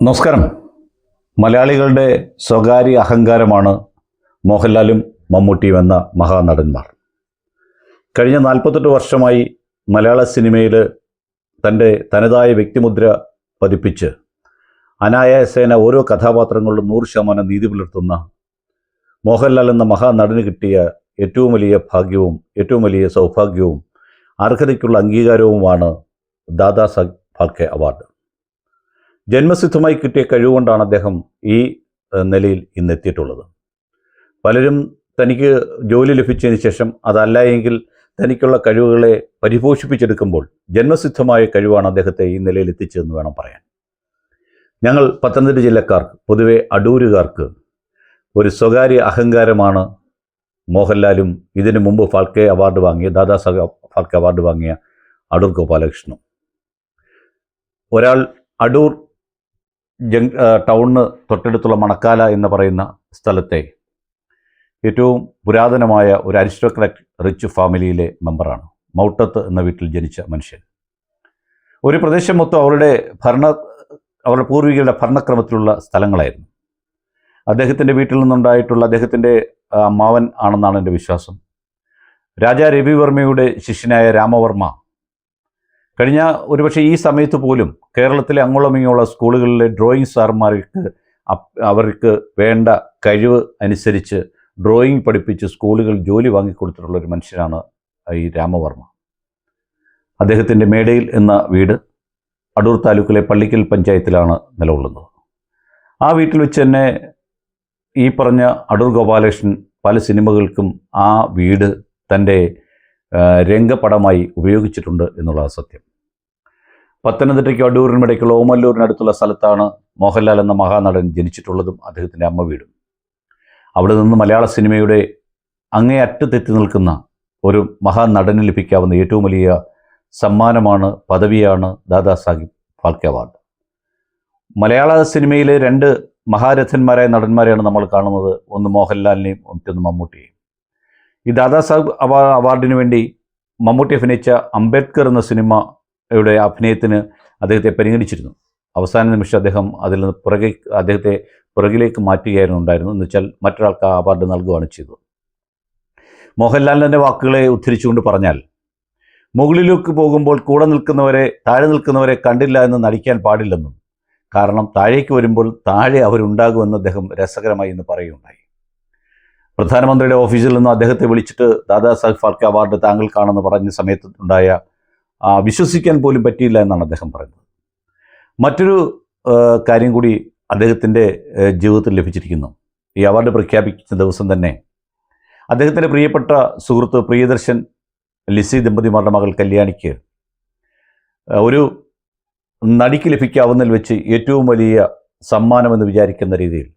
നമസ്കാരം. മലയാളികളുടെ സ്വകാര്യ അഹങ്കാരമാണ് മോഹൻലാലും മമ്മൂട്ടിയും എന്ന മഹാനടന്മാർ. കഴിഞ്ഞ നാൽപ്പത്തെട്ട് വർഷമായി മലയാള സിനിമയിൽ തന്റെ തനതായ വ്യക്തിമുദ്ര പതിപ്പിച്ച് അനായാസേന ഓരോ കഥാപാത്രങ്ങളിലും നൂറ് ശതമാനം നീതി പുലർത്തുന്ന മോഹൻലാൽ എന്ന മഹാനടന് കിട്ടിയ ഏറ്റവും വലിയ ഭാഗ്യവും ഏറ്റവും വലിയ സൗഭാഗ്യവും അർഹതയ്ക്കുള്ള അംഗീകാരവുമാണ് ദാദാ ഫാൽക്കെ അവാർഡ്. ജന്മസിദ്ധമായി കിട്ടിയ കഴിവുകൊണ്ടാണ് അദ്ദേഹം ഈ നിലയിൽ ഇന്ന് എത്തിയിട്ടുള്ളത് പലരും തനിക്ക് ജോലി ലഭിച്ചതിന് ശേഷം അതല്ല എങ്കിൽ തനിക്കുള്ള കഴിവുകളെ പരിപോഷിപ്പിച്ചെടുക്കുമ്പോൾ ജന്മസിദ്ധമായ കഴിവാണ് അദ്ദേഹത്തെ ഈ നിലയിൽ എത്തിച്ചതെന്ന് വേണം പറയാൻ. ഞങ്ങൾ പത്തനംതിട്ട ജില്ലക്കാർക്ക് പൊതുവെ അടൂരുകാർക്ക് ഒരു സ്വകാര്യ അഹങ്കാരമാണ് മോഹൻലാലും ഇതിനു മുമ്പ് ഫാൽക്കെ അവാർഡ് വാങ്ങിയ ദാദാ സാഹേബ് ഫാൽക്കെ അവാർഡ് വാങ്ങിയ അടൂർ ഗോപാലകൃഷ്ണനും. ഒരാൾ അടൂർ ജങ് ടൗണിന് തൊട്ടടുത്തുള്ള മണക്കാല എന്ന് പറയുന്ന സ്ഥലത്തെ ഏറ്റവും പുരാതനമായ ഒരു അരിസ്റ്റോക്രാറ്റ് റിച്ച് ഫാമിലിയിലെ മെമ്പറാണ്. മൗട്ടത്ത് എന്ന വീട്ടിൽ ജനിച്ച മനുഷ്യൻ. ഒരു പ്രദേശം മൊത്തം അവരുടെ ഭരണ അവരുടെ പൂർവികരുടെ ഭരണക്രമത്തിലുള്ള സ്ഥലങ്ങളായിരുന്നു. അദ്ദേഹത്തിന്റെ വീട്ടിൽ നിന്നുണ്ടായിട്ടുള്ള അദ്ദേഹത്തിന്റെ മാവൻ ആണെന്നാണ് എന്റെ വിശ്വാസം. രാജാ രവിവർമ്മയുടെ ശിഷ്യനായ രാമവർമ്മ കഴിഞ്ഞ ഒരുപക്ഷെ ഈ സമയത്ത് പോലും കേരളത്തിലെ അങ്ങോളം ഇങ്ങോളം സ്കൂളുകളിലെ ഡ്രോയിങ് സാർമാർക്ക് അവർക്ക് വേണ്ട കഴിവ് അനുസരിച്ച് ഡ്രോയിങ് പഠിപ്പിച്ച് സ്കൂളുകൾ ജോലി വാങ്ങിക്കൊടുത്തിട്ടുള്ള ഒരു മനുഷ്യനാണ് ഈ രാമവർമ്മ. അദ്ദേഹത്തിന്റെ മേടയിൽ എന്ന വീട് അടൂർ താലൂക്കിലെ പള്ളിക്കൽ പഞ്ചായത്തിലാണ് നിലകൊള്ളുന്നത്. ആ വീട്ടിൽ വെച്ച് തന്നെ ഈ പറഞ്ഞ അടൂർ ഗോപാലകൃഷ്ണൻ പല സിനിമകൾക്കും ആ വീട് തന്റെ രംഗപടമായി ഉപയോഗിച്ചിട്ടുണ്ട് എന്നുള്ളതാണ് സത്യം. പത്തനംതിട്ടയ്ക്കും അടൂരിനുമിടയ്ക്കുള്ള ഓമല്ലൂരിനടുത്തുള്ള സ്ഥലത്താണ് മോഹൻലാൽ എന്ന മഹാനടൻ ജനിച്ചിട്ടുള്ളതും അദ്ദേഹത്തിന്റെ അമ്മ വീടും. അവിടെ നിന്ന് മലയാള സിനിമയുടെ അങ്ങേ അറ്റത്തെത്തി നിൽക്കുന്ന ഒരു മഹാനടന് ലഭിക്കാവുന്ന ഏറ്റവും വലിയ സമ്മാനമാണ് പദവിയാണ് ദാദാസാഹിബ് ഫാൽക്കെ അവാർഡ്. മലയാള സിനിമയിലെ രണ്ട് മഹാരഥന്മാരായ നടന്മാരെയാണ് നമ്മൾ കാണുന്നത്. ഒന്ന് മോഹൻലാലിനെയും മറ്റൊന്ന് മമ്മൂട്ടിയെയും. ഈ ദാദാ സാഹിബ് അവാർഡിന് വേണ്ടി മമ്മൂട്ടി അഭിനയിച്ച അംബേദ്കർ എന്ന സിനിമയുടെ അഭിനയത്തിന് അദ്ദേഹത്തെ പരിഗണിച്ചിരുന്നു. അവസാന നിമിഷം അദ്ദേഹം അതിൽ നിന്ന് പുറകെ അദ്ദേഹത്തെ പുറകിലേക്ക് മാറ്റുകയായിരുന്നു ഉണ്ടായിരുന്നു എന്ന് വെച്ചാൽ മറ്റൊരാൾക്ക് ആ അവാർഡ് നൽകുകയാണ് ചെയ്തത്. മോഹൻലാലിന്റെ വാക്കുകളെ ഉദ്ധരിച്ചുകൊണ്ട് പറഞ്ഞാൽ മുകളിലേക്ക് പോകുമ്പോൾ കൂടെ നിൽക്കുന്നവരെ താഴെ നിൽക്കുന്നവരെ കണ്ടില്ല എന്ന് നടിക്കാൻ പാടില്ലെന്നും കാരണം താഴേക്ക് വരുമ്പോൾ താഴെ അവരുണ്ടാകുമെന്ന് അദ്ദേഹം രസകരമായി എന്ന് പറയുകയുണ്ടായി. പ്രധാനമന്ത്രിയുടെ ഓഫീസിൽ നിന്ന് അദ്ദേഹത്തെ വിളിച്ചിട്ട് ദാദാ സാഹിബ് ഫാൽക്കെ അവാർഡ് താങ്കൾക്കാണെന്ന് പറഞ്ഞ സമയത്ത് ഉണ്ടായ വിശ്വസിക്കാൻ പോലും പറ്റിയില്ല എന്നാണ് അദ്ദേഹം പറയുന്നത്. മറ്റൊരു കാര്യം കൂടി അദ്ദേഹത്തിന്റെ ജീവിതത്തിൽ ലഭിച്ചിരിക്കുന്നു. ഈ അവാർഡ് പ്രഖ്യാപിച്ച ദിവസം തന്നെ അദ്ദേഹത്തിന്റെ പ്രിയപ്പെട്ട സുഹൃത്ത് പ്രിയദർശൻ ലിസി ദമ്പതിമാരുടെ മകൾ കല്യാണിക്ക് ഒരു നടിക്ക് ലഭിക്കാവുന്നതിൽ വെച്ച് ഏറ്റവും വലിയ സമ്മാനമെന്ന് വിചാരിക്കുന്ന രീതിയിൽ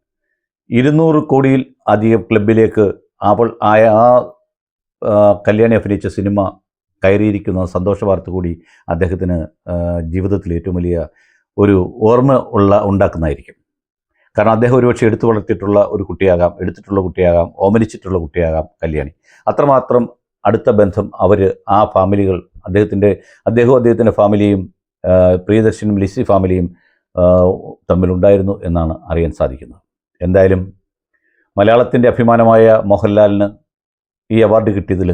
ഇരുന്നൂറ് കോടിയിൽ അധികം ക്ലബിലേക്ക് അവൾ ആയ ആ, കല്യാണി അഭിനയിച്ച സിനിമ കയറിയിരിക്കുന്ന സന്തോഷ വാർത്ത കൂടി അദ്ദേഹത്തിന് ജീവിതത്തിൽ ഏറ്റവും വലിയ ഒരു ഓർമ്മ ഉള്ള ഉണ്ടാക്കുന്നതായിരിക്കും. കാരണം അദ്ദേഹം ഒരുപക്ഷെ എടുത്തു വളർത്തിയിട്ടുള്ള ഒരു കുട്ടിയാകാം എടുത്തിട്ടുള്ള കുട്ടിയാകാം ഓമനിച്ചിട്ടുള്ള കുട്ടിയാകാം കല്യാണി. അത്രമാത്രം അടുത്ത ബന്ധം അവർ ആ ഫാമിലികൾ അദ്ദേഹത്തിന്റെ അദ്ദേഹവും അദ്ദേഹത്തിന്റെ ഫാമിലിയും പ്രിയദർശനും ലിസി ഫാമിലിയും തമ്മിലുണ്ടായിരുന്നു എന്നാണ് അറിയാൻ സാധിക്കുന്നത്. എന്തായാലും മലയാളത്തിന്റെ അഭിമാനമായ മോഹൻലാലിന് ഈ അവാർഡ് കിട്ടിയതിൽ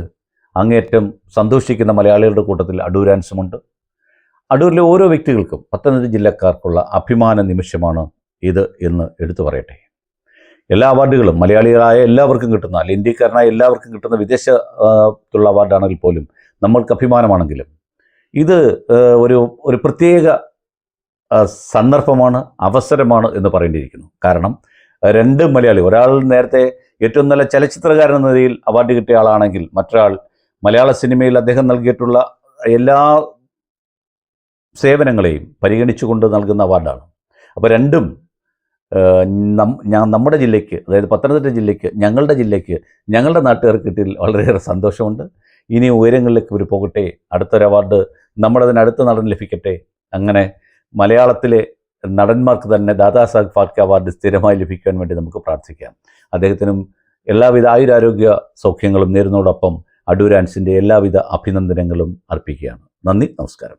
അങ്ങേയറ്റം സന്തോഷിക്കുന്ന മലയാളികളുടെ കൂട്ടത്തിൽ അടൂരാൻസുമുണ്ട്. അടൂരിലെ ഓരോ വ്യക്തികൾക്കും പത്തനംതിട്ട ജില്ലക്കാർക്കുള്ള അഭിമാന നിമിഷമാണ് ഇത് എന്ന് എടുത്തു പറയട്ടെ. എല്ലാ അവാർഡുകളും മലയാളികളായ എല്ലാവർക്കും കിട്ടുന്ന അല്ല ഇന്ത്യക്കാരനായ എല്ലാവർക്കും കിട്ടുന്ന വിദേശത്തുള്ള അവാർഡാണെങ്കിൽ പോലും നമ്മൾക്ക് അഭിമാനമാണെങ്കിലും ഇത് ഒരു ഒരു പ്രത്യേക സന്ദർഭമാണ് അവസരമാണ് എന്ന് പറയേണ്ടിയിരിക്കുന്നു. കാരണം രണ്ട് മലയാളി ഒരാൾ നേരത്തെ ഏറ്റവും നല്ല ചലച്ചിത്രകാരൻ എന്ന നിലയിൽ അവാർഡ് കിട്ടിയ ആളാണെങ്കിൽ മറ്റൊരാൾ മലയാള സിനിമയിൽ അദ്ദേഹം നൽകിയിട്ടുള്ള എല്ലാ സേവനങ്ങളെയും പരിഗണിച്ചുകൊണ്ട് നൽകുന്ന അവാർഡാണ്. അപ്പോൾ രണ്ടും നമ്മുടെ ജില്ലയ്ക്ക് അതായത് പത്തനംതിട്ട ജില്ലയ്ക്ക് ഞങ്ങളുടെ ജില്ലയ്ക്ക് ഞങ്ങളുടെ നാട്ടുകാർക്ക് കിട്ടിയതിൽ വളരെയേറെ സന്തോഷമുണ്ട്. ഇനി ഉയരങ്ങളിലേക്ക് ഇവർ പോകട്ടെ അടുത്തൊരു അവാർഡ് നമ്മുടെ തന്നെ അടുത്ത നടൻ ലഭിക്കട്ടെ അങ്ങനെ മലയാളത്തിലെ നടന്മാർക്ക് തന്നെ ദാദാസാഹിബ് ഫാൽക്കെ അവാർഡ് സ്ഥിരമായി ലഭിക്കാൻ വേണ്ടി നമുക്ക് പ്രാർത്ഥിക്കാം. അദ്ദേഹത്തിനും എല്ലാവിധ ആയുരാരോഗ്യ സൗഖ്യങ്ങളും നേരുന്നതോടൊപ്പം അടൂരാൻസിന്റെ എല്ലാവിധ അഭിനന്ദനങ്ങളും അർപ്പിക്കുകയാണ്. നന്ദി നമസ്കാരം.